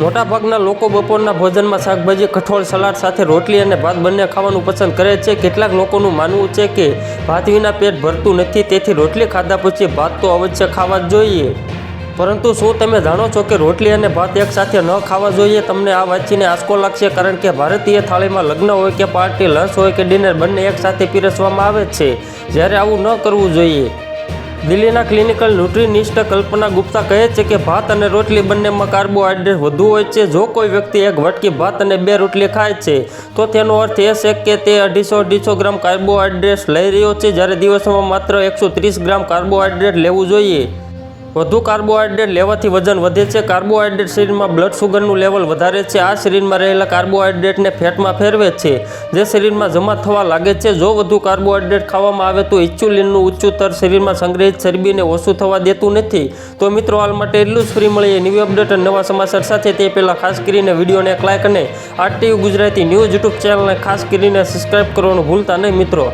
મોટાભાગના લોકો બપોરના ભોજનમાં શાકભાજી, કઠોળ, સલાડ સાથે રોટલી અને ભાત બંને ખાવાનું પસંદ કરે છે. કેટલાક લોકોનું માનવું છે કે ભાત વિના પેટ ભરતું નથી, તેથી રોટલી ખાધા પછી ભાત તો અવશ્ય ખાવા જ જોઈએ. પરંતુ શું તમે જાણો છો કે રોટલી અને ભાત એકસાથે ન ખાવા જોઈએ? તમને આ વાંચીને આંચકો લાગશે, કારણ કે ભારતીય થાળીમાં લગ્ન હોય કે પાર્ટી, લંચ હોય કે ડિનર બંને એકસાથે પીરસવામાં આવે છે. જ્યારે આવું ન કરવું જોઈએ. દિલ્હીના ક્લિનિકલ ન્યુટ્રિનિસ્ટ કલ્પના ગુપ્તા કહે છે કે ભાત અને રોટલી બંનેમાં કાર્બોહાઈડ્રેટ વધુ હોય છે. જો કોઈ વ્યક્તિ એક વટકી ભાત અને બે રોટલી ખાય છે, તો તેનો અર્થ એ છે કે તે અઢીસો અઢીસો ગ્રામ કાર્બોહાઈડ્રેટ્સ લઈ રહ્યો છે. જ્યારે દિવસમાં માત્ર એકસો ત્રીસ ગ્રામ કાર્બોહાઈડ્રેટ લેવું જોઈએ. વધુ કાર્બોહાઈડ્રેટ લેવાથી વજન વધે છે. કાર્બોહાઈડ્રેટ શરીરમાં બ્લડ શુગરનું લેવલ વધારે છે. આ શરીરમાં રહેલા કાર્બોહાઈડ્રેટને ફેટમાં ફેરવે છે. જે શરીરમાં જમા થવા લાગે છે. જો વધુ કાર્બોહાઈડ્રેટ ખાવામાં આવે તો ઇચ્યુલિનનું ઊંચું તર શરીરમાં સંગ્રહિત ચરબીને ઓછું થવા દેતું નથી. તો મિત્રો, હાલ માટે એટલું જ ફ્રી મળીએ ન્યૂ અપડેટ અને નવા સમાચાર સાથે. તે પહેલાં ખાસ કરીને વિડીયોને એક લાઇક અને આરટીયુ ગુજરાતી ન્યૂઝ યુટ્યુબ ચેનલને ખાસ કરીને સબસ્ક્રાઈબ કરવાનું ભૂલતા નહીં મિત્રો.